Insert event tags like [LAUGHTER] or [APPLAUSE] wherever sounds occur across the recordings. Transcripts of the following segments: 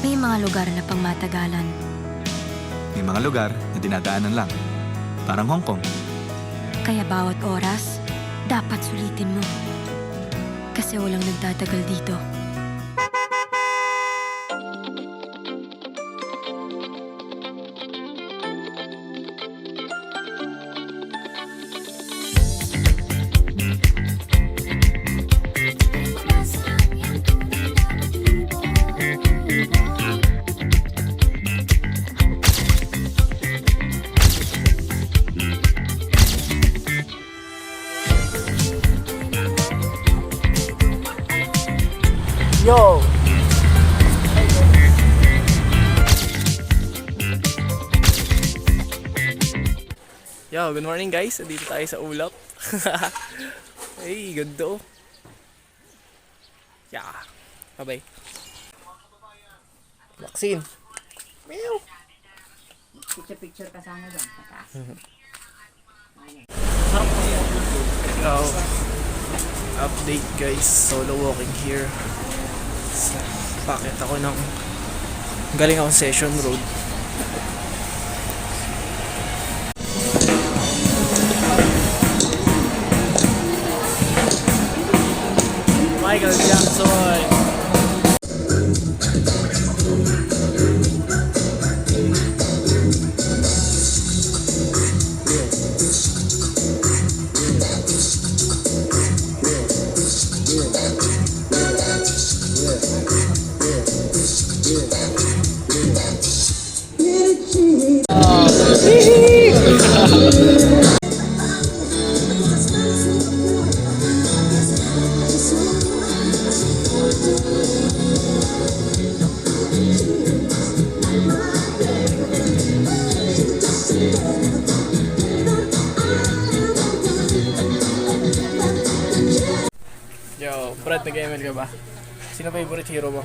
May mga lugar na pangmatagalan. May mga lugar na dinadaanan lang. Parang Hong Kong. Kaya bawat oras, dapat sulitin mo. Kasi walang nagtatagal dito. Yo! Yo, good morning guys. Dito tayo sa ulap. [LAUGHS] hey, ganda oh. Yeah. Bye-bye. Vaccine. Meow. Picture-picture ka sana doon sa taas. Yo. Update guys. Solo walking here. Bakit ako ng galing ako sa Session Road. Michael Jackson. Yo, Brad, nag-ML ka ba? Sino favorite hero mo?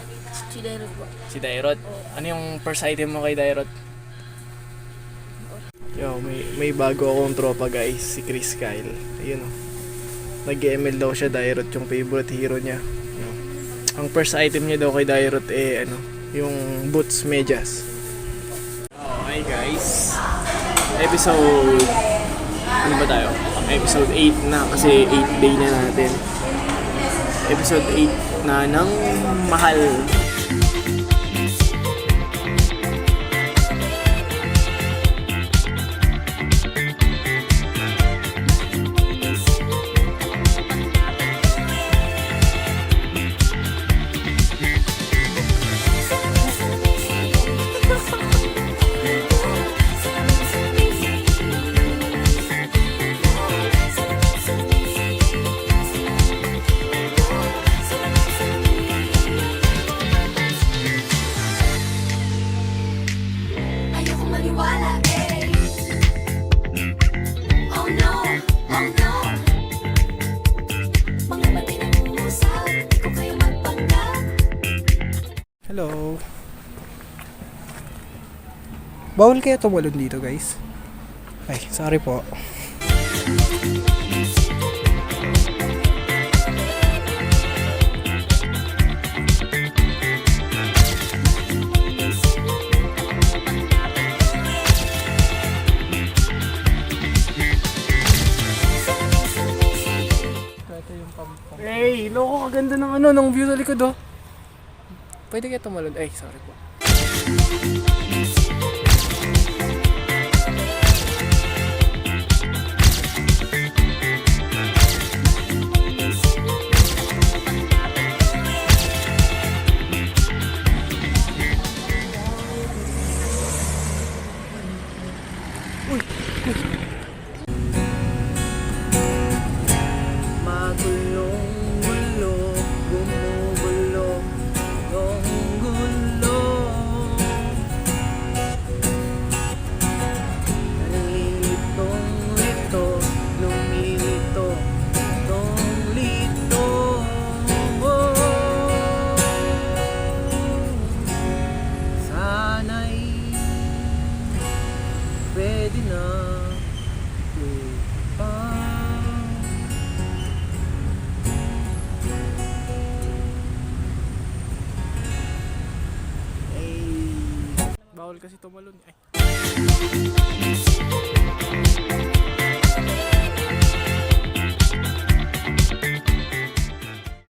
Si Dairot po. Si Dairot. Ano yung first item mo kay Dairot? Yo, may, may bago akong tropa guys, si Chris Kyle. Ayun o. Nag-ML daw siya, Dairot yung favorite hero niya. Yo. Ang first item niya daw kay Dairot eh, ano, yung boots medyas. Oh, hi guys. Episode... Ano ba tayo? Episode 8 na kasi 8 day na natin. Episode 8 na ng Mahal. Hello. Bawal kaya tumalon dito guys? Ay, sorry po. Hey, loko kaganda ng ano, ng view sa likod oh. Pwede kaya tumalon? Ay, sorry po. Bawal kasi tumalon. Ay.